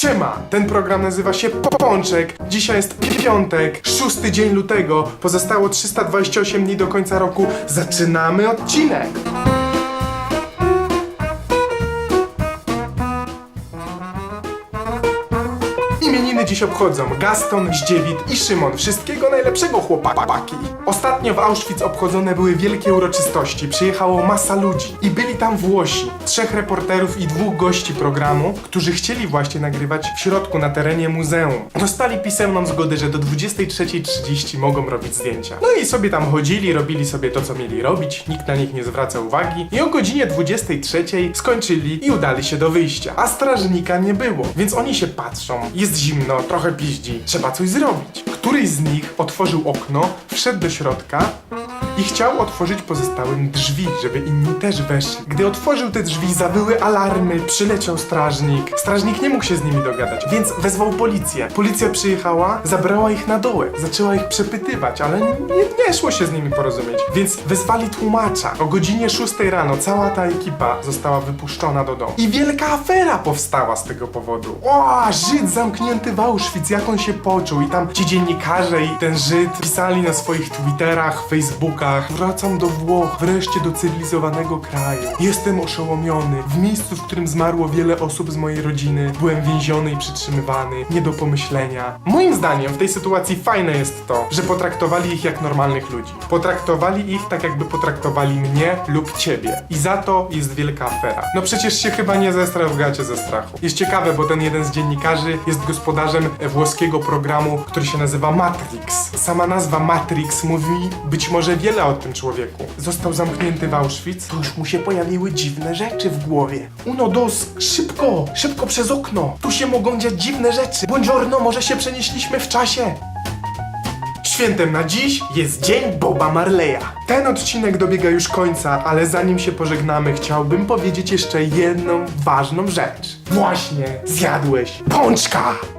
Siema! Ten program nazywa się Pączek. Dzisiaj jest piątek, szósty dzień lutego. Pozostało 328 dni do końca roku. Zaczynamy odcinek! Imieniny dziś obchodzą Gaston, Zdziewit i Szymon. Wszystkiego najlepszego chłopaki. Ostatnio w Auschwitz obchodzone były wielkie uroczystości. Przyjechało masa ludzi i byli tam Włosi. Trzech reporterów i dwóch gości programu, którzy chcieli właśnie nagrywać w środku na terenie muzeum. Dostali pisemną zgodę, że do 23.30 mogą robić zdjęcia. No i sobie tam chodzili, robili sobie to, co mieli robić. Nikt na nich nie zwraca uwagi. I o godzinie 23.00 skończyli i udali się do wyjścia. A strażnika nie było, więc oni się patrzą. Jest zimno, trochę piździ. Trzeba coś zrobić. Któryś z nich otworzył okno, wszedł do środka i chciał otworzyć pozostałym drzwi, żeby inni też weszli. Gdy otworzył te drzwi, zawyły alarmy, przyleciał strażnik. Strażnik nie mógł się z nimi dogadać, więc wezwał policję. Policja przyjechała, zabrała ich na dołek, zaczęła ich przepytywać, ale nie, nie szło się z nimi porozumieć. Więc wezwali tłumacza. O godzinie 6 rano cała ta ekipa została wypuszczona do domu. I wielka afera powstała z tego powodu. O, Żyd zamknięty w Auschwitz, jak on się poczuł. I tam ci dziennikarze i ten Żyd pisali na swoich Twitterach, Facebookach. Wracam do Włoch, wreszcie do cywilizowanego kraju. Jestem oszołomiony. W miejscu, w którym zmarło wiele osób z mojej rodziny, byłem więziony i przytrzymywany. Nie do pomyślenia. Moim zdaniem w tej sytuacji fajne jest to, że potraktowali ich jak normalnych ludzi. Potraktowali ich tak, jakby potraktowali mnie lub ciebie. I za to jest wielka afera. No przecież się chyba nie zestrał w gacie ze strachu. Jest ciekawe, bo ten jeden z dziennikarzy jest gospodarzem włoskiego programu, który się nazywa Matrix. Sama nazwa Matrix mówi być może wiele o tym człowieku. Został zamknięty w Auschwitz, to już mu się pojawiły dziwne rzeczy w głowie. Uno, dos, szybko, szybko przez okno. Tu się mogą dziać dziwne rzeczy. Buongiorno, może się przenieśliśmy w czasie. Świętem na dziś jest Dzień Boba Marleya. Ten odcinek dobiega już końca, ale zanim się pożegnamy, chciałbym powiedzieć jeszcze jedną ważną rzecz. Właśnie, zjadłeś pączka!